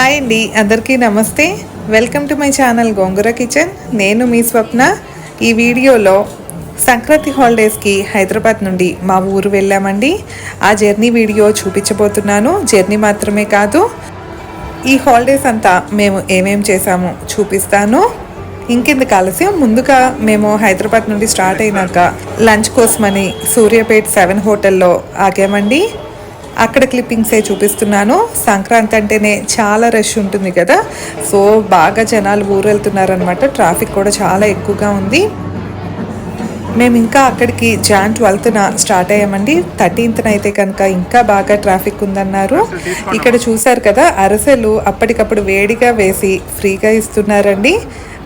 Hi అండి అందరికీ నమస్తే. Welcome to my channel Gongura kitchen నేను మీ స్వప్న. ఈ వీడియోలో సంక్రాంతి హాలిడేస్కి హైదరాబాద్ నుండి మా ఊరు వెళ్ళామండి. ఆ జర్నీ వీడియో చూపించబోతున్నాను. జర్నీ మాత్రమే కాదు ఈ హాలిడేస్ అంతా మేము ఏమేం చేశాము చూపిస్తాను. ఇంకెందుకు ఆలస్యం? ముందుగా మేము హైదరాబాద్ నుండి స్టార్ట్ అయినాక లంచ్ కోసమని సూర్యాపేట్ సెవెన్ హోటల్లో ఆగామండి. అక్కడ క్లిప్పింగ్సే చూపిస్తున్నాను. సంక్రాంతి అంటేనే చాలా రష్ ఉంటుంది కదా. సో బాగా జనాలు ఊరెళ్తున్నారనమాట ట్రాఫిక్ కూడా చాలా ఎక్కువగా ఉంది. మేము ఇంకా అక్కడికి జాన్ ట్వెల్త్న స్టార్ట్ అయ్యామండి. థర్టీన్త్న అయితే కనుక ఇంకా బాగా ట్రాఫిక్ ఉందన్నారు. ఇక్కడ చూసారు కదా అరసెలు అప్పటికప్పుడు వేడిగా వేసి ఫ్రీగా ఇస్తున్నారండి.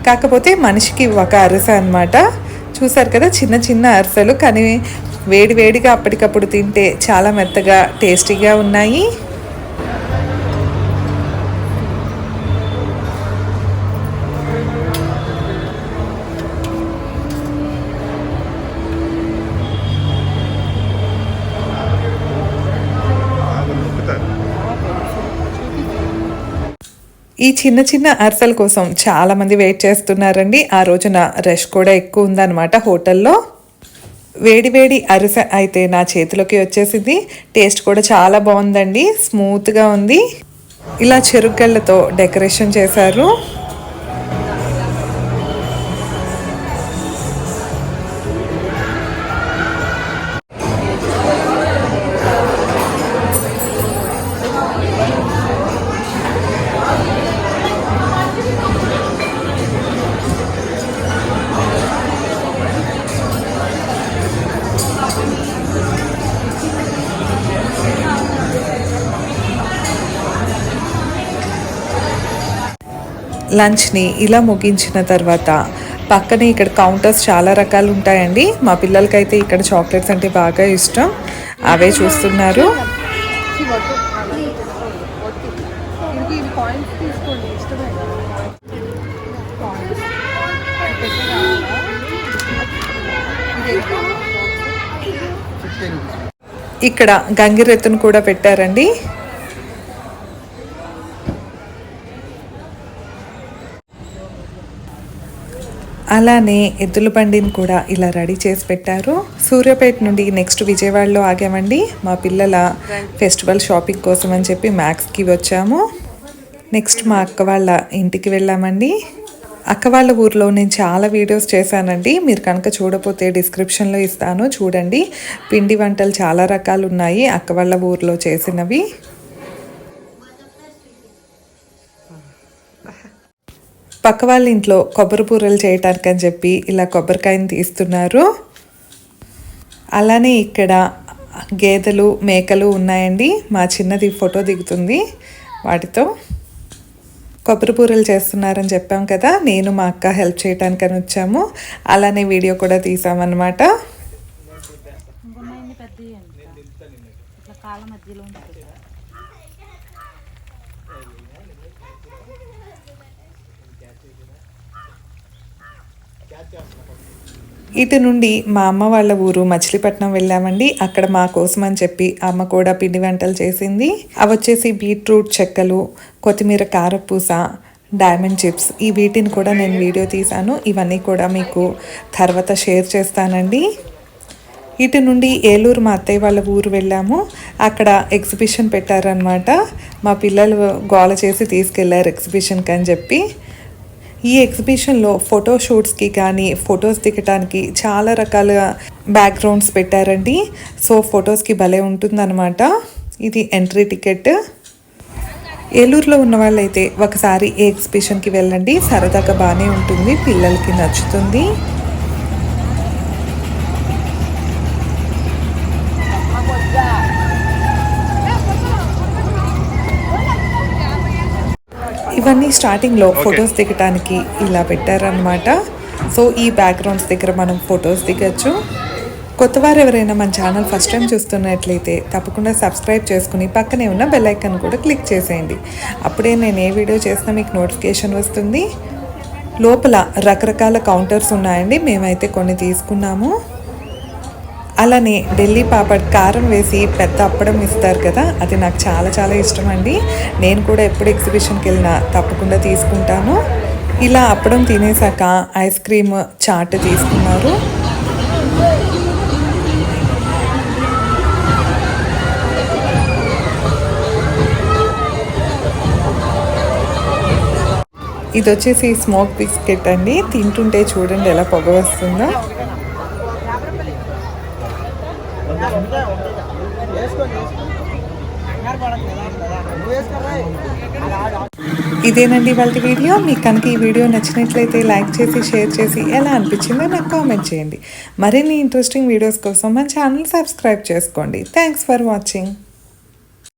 కాకపోతే మనిషికి ఒక అరస అన్నమాట. చూసారు కదా చిన్న చిన్న అరసలు. కానీ వేడివేడిగా అప్పటికప్పుడు తింటే చాలా మెత్తగా టేస్టీగా ఉన్నాయి. ఈ చిన్న చిన్న అరసల కోసం చాలామంది వెయిట్ చేస్తున్నారండి. ఆ రోజున రష్ కూడా ఎక్కువ ఉందన్నమాట హోటల్లో. వేడి వేడి అరిసె అయితే నా చేతిలోకి వచ్చేసింది. టేస్ట్ కూడా చాలా బాగుందండి. స్మూత్గా ఉంది. ఇలా చెరుగళ్ళతో డెకరేషన్ చేశారు. లంచ్ని ఇలా ముగించిన తర్వాత పక్కనే ఇక్కడ కౌంటర్స్ చాలా రకాలు ఉంటాయండి. మా పిల్లలకైతే ఇక్కడ చాక్లెట్స్ అంటే బాగా ఇష్టం. అవే చూస్తున్నారు. ఇక్కడ గంగిరెత్తును కూడా పెట్టారండి. అలానే ఎద్దుల బండిని కూడా ఇలా రెడీ చేసి పెట్టారు. సూర్యాపేట నుండి నెక్స్ట్ విజయవాడలో ఆగామండి. మా పిల్లల ఫెస్టివల్ షాపింగ్ కోసం అని చెప్పి మ్యాక్స్కి వచ్చాము. నెక్స్ట్ మా అక్క వాళ్ళ ఇంటికి వెళ్ళామండి. అక్క వాళ్ళ ఊర్లో నేను చాలా వీడియోస్ చేశానండి. మీరు కనుక చూడపోతే డిస్క్రిప్షన్లో ఇస్తాను. చూడండి. పిండి వంటలు చాలా రకాలు ఉన్నాయి అక్క వాళ్ళ ఊర్లో చేసినవి. పక్క వాళ్ళ ఇంట్లో కొబ్బరి బూరలు చేయటానికి అని చెప్పి ఇలా కొబ్బరికాయని తీస్తున్నారు. అలానే ఇక్కడ గేదెలు మేకలు ఉన్నాయండి. మా చిన్నది ఫోటో దిగుతుంది వాటితో. కొబ్బరి బూరలు చేస్తున్నారని చెప్పాం కదా నేను మా అక్క హెల్ప్ చేయడానికని వచ్చాము. అలానే వీడియో కూడా తీసామన్నమాట. మధ్యలో ఇటు నుండి మా అమ్మ వాళ్ళ ఊరు మచిలీపట్నం వెళ్ళామండి. అక్కడ మా కోసం అని చెప్పి అమ్మ కూడా పిండి వంటలు చేసింది. అవి వచ్చేసి బీట్రూట్ చెక్కలు కొత్తిమీర కారపూస డైమండ్ చిప్స్. ఈ వీటిని కూడా నేను వీడియో తీశాను. ఇవన్నీ కూడా మీకు తర్వాత షేర్ చేస్తానండి. ఇటు నుండి ఏలూరు మా అత్తయ్య వాళ్ళ ఊరు వెళ్ళాము. అక్కడ ఎగ్జిబిషన్ పెట్టారనమాట మా పిల్లలు గోల చేసి తీసుకెళ్ళారు ఎగ్జిబిషన్కి అని చెప్పి. ఈ ఎగ్జిబిషన్లో ఫోటో షూట్స్కి కానీ ఫొటోస్ దిగటానికి చాలా రకాల బ్యాక్గ్రౌండ్స్ పెట్టారండి. సో ఫొటోస్కి భలే ఉంటుందన్నమాట. ఇది ఎంట్రీ టికెట్. ఏలూరులో ఉన్న వాళ్ళైతే ఒకసారి ఈ ఎగ్జిబిషన్కి వెళ్ళండి. సరదాగా బాగానే ఉంటుంది. పిల్లలకి నచ్చుతుంది. ఇవన్నీ స్టార్టింగ్లో ఫొటోస్ దిగటానికి ఇలా పెట్టారనమాట సో ఈ బ్యాక్గ్రౌండ్స్ దగ్గర మనం ఫొటోస్ దిగచ్చు. కొత్తవారు ఎవరైనా మన ఛానల్ ఫస్ట్ టైం చూస్తున్నట్లయితే తప్పకుండా సబ్స్క్రైబ్ చేసుకుని పక్కనే ఉన్న బెల్ ఐకాన్ కూడా క్లిక్ చేసేయండి. అప్పుడే నేను ఏ వీడియో చేసినా మీకు నోటిఫికేషన్ వస్తుంది. లోపల రకరకాల కౌంటర్స్ ఉన్నాయండి. మేమైతే కొన్ని తీసుకున్నాము. అలానే ఢిల్లీ పాపడ్ కారం వేసి పెద్ద అప్పడం ఇస్తారు కదా అది నాకు చాలా చాలా ఇష్టం అండి నేను కూడా ఎప్పుడు ఎగ్జిబిషన్కి వెళ్ళినా తప్పకుండా తీసుకుంటాను. ఇలా అప్పడం తినేసాక ఐస్ క్రీమ్ చాట్ తీసుకున్నారు. ఇది వచ్చేసి స్మోక్ బిస్కెట్ అండి. తింటుంటే చూడండి ఎలా పొగ వస్తుందో. ఇదేనండి వాళ్ళ వీడియో. మీకు కనుక ఈ వీడియో నచ్చినట్లయితే లైక్ చేసి షేర్ చేసి ఎలా అనిపించిందో నాకు కామెంట్ చేయండి. మరిన్ని ఇంట్రెస్టింగ్ వీడియోస్ కోసం మన ఛానల్ సబ్స్క్రైబ్ చేసుకోండి. Thanks for watching